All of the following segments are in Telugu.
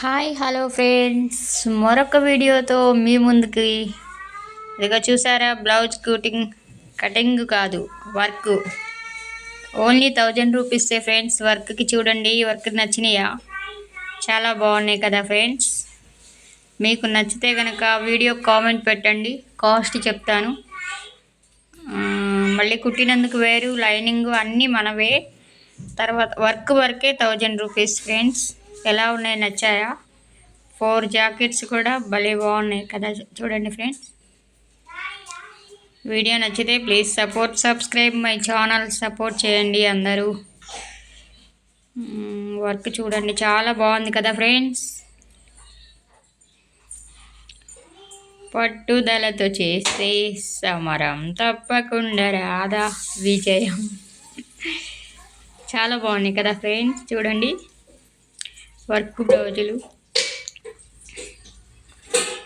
హాయ్ హలో ఫ్రెండ్స్ మరొక వీడియోతో మీ ముందుకి. ఇదిగో చూసారా? బ్లౌజ్ కటింగ్ కటింగ్ కాదు వర్క్. ఓన్లీ థౌజండ్ రూపీసే ఫ్రెండ్స్ వర్క్కి చూడండి. వర్క్ నచ్చినాయా? చాలా బాగున్నాయి కదా ఫ్రెండ్స్ మీకు నచ్చితే కనుక వీడియో కామెంట్ పెట్టండి. కాస్ట్ చెప్తాను. మళ్ళీ కుట్టినందుకు వేరు లైనింగ్ అన్నీ మనవే. తర్వాత వర్క్ వర్కే థౌజండ్ రూపీస్ ఫ్రెండ్స్ ఎలా ఉన్నాయి? నచ్చాయా? ఫోర్ జాకెట్స్ కూడా భలే బాగున్నాయి కదా చూడండి ఫ్రెండ్స్ వీడియో నచ్చితే please support subscribe my channel support చేయండి అందరూ. Hmm, వర్క్ చూడండి చాలా బాగుంది కదా ఫ్రెండ్స్ పట్టుదలతో చేస్తే సమరం తప్పకుండా రాదా విజయం. చాలా బాగున్నాయి కదా ఫ్రెండ్స్ చూడండి. వర్క్ బ్లౌజులు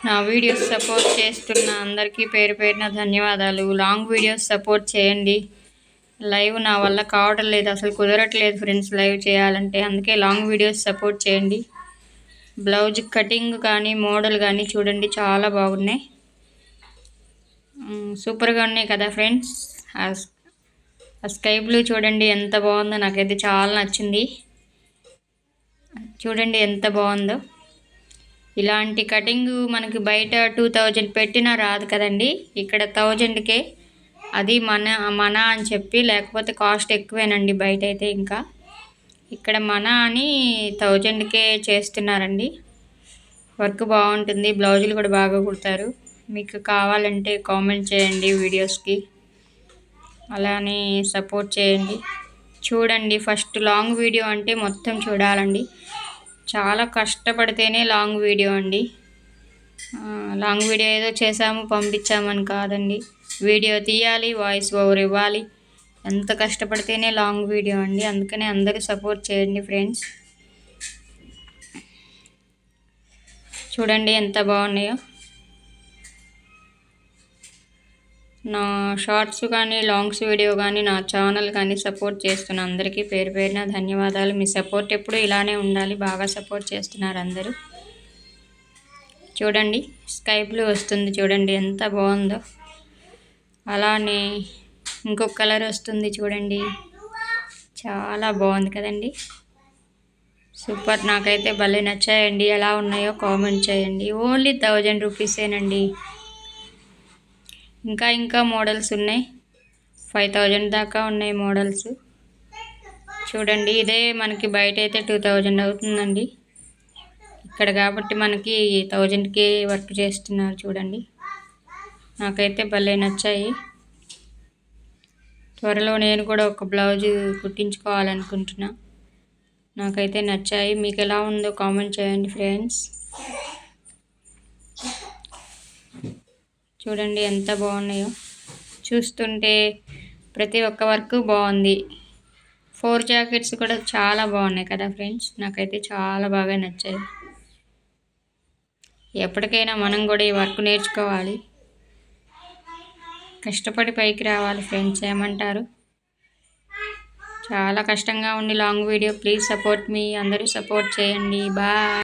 నా వీడియోస్ సపోర్ట్ చేస్తున్న అందరికీ పేరు పేరున ధన్యవాదాలు. లాంగ్ వీడియోస్ సపోర్ట్ చేయండి. లైవ్ నా వల్ల కావడం లేదు అసలు కుదరట్లేదు ఫ్రెండ్స్ లైవ్ చేయాలంటే. అందుకే లాంగ్ వీడియోస్ సపోర్ట్ చేయండి. బ్లౌజ్ కటింగ్ కానీ మోడల్ కానీ చూడండి చాలా బాగున్నాయి. సూపర్గా ఉన్నాయి కదా ఫ్రెండ్స్. ఆ స్కై బ్లూ చూడండి ఎంత బాగుందో నాకైతే చాలా నచ్చింది. చూడండి ఎంత బాగుందో. ఇలాంటి కటింగ్ మనకి బయట టూ థౌజండ్ పెట్టినా రాదు కదండి. ఇక్కడ థౌజండ్కే అది మన మన అని చెప్పి లేకపోతే కాస్ట్ ఎక్కువేనండి బయట అయితే ఇంకా. ఇక్కడ మన అని థౌజండ్కే చేస్తున్నారండి. వర్క్ బాగుంటుంది బ్లౌజులు కూడా బాగా కుడతారు. మీకు కావాలంటే కామెంట్ చేయండి వీడియోస్కి. అలానే సపోర్ట్ చేయండి. చూడండి ఫస్ట్ లాంగ్ వీడియో అంటే మొత్తం చూడాలండి. చాలా కష్టపడితేనే లాంగ్ వీడియో అండి. లాంగ్ వీడియో ఏదో చేసాము పంపించామని కాదండి. వీడియో తీయాలి వాయిస్ ఓవర్ ఇవ్వాలి. ఎంత కష్టపడితేనే లాంగ్ వీడియో అండి. అందుకనే అందరూ సపోర్ట్ చేయండి ఫ్రెండ్స్. చూడండి ఎంత బాగున్నాయో. షార్ట్స్ కానీ లాంగ్స్ వీడియో కానీ నా ఛానల్ కానీ సపోర్ట్ చేస్తున్న అందరికీ పేరు పేరున ధన్యవాదాలు. మీ సపోర్ట్ ఎప్పుడు ఇలానే ఉండాలి. బాగా సపోర్ట్ చేస్తున్నారు అందరూ. చూడండి స్కై బ్లూ వస్తుంది చూడండి ఎంత బాగుందో. అలానే ఇంకొక కలర్ వస్తుంది చూడండి. చాలా బాగుంది కదండి. సూపర్. నాకైతే భలే నచ్చాయండి. ఎలా ఉన్నాయో కామెంట్ చేయండి. ఓన్లీ థౌజండ్ రూపీసేనండి. ఇంకా ఇంకా మోడల్స్ ఉన్నాయి. ఫైవ్ థౌజండ్ దాకా ఉన్నాయి మోడల్స్. చూడండి ఇదే మనకి బయట అయితే టూ థౌజండ్ అవుతుందండి. ఇక్కడ కాబట్టి మనకి థౌజండ్కి వర్క్ చేస్తున్నారు చూడండి. నాకైతే భలే నచ్చాయి. త్వరలో నేను కూడా ఒక బ్లౌజ్ కుట్టించుకోవాలనుకుంటున్నా. నాకైతే నచ్చాయి. మీకు ఎలా ఉందో కామెంట్ చేయండి ఫ్రెండ్స్. చూడండి ఎంత బాగున్నాయో. చూస్తుంటే ప్రతి ఒక్క వర్క్ బాగుంది. ఫోర్ జాకెట్స్ కూడా చాలా బాగున్నాయి కదా ఫ్రెండ్స్. నాకైతే చాలా బాగా నచ్చాయి. ఎప్పటికైనా మనం కూడా ఈ వర్క్ నేర్చుకోవాలి. కష్టపడి పైకి రావాలి ఫ్రెండ్స్ ఏమంటారు? చాలా కష్టంగా ఉంది లాంగ్ వీడియో. ప్లీజ్ సపోర్ట్ మీ. అందరూ సపోర్ట్ చేయండి. బాయ్.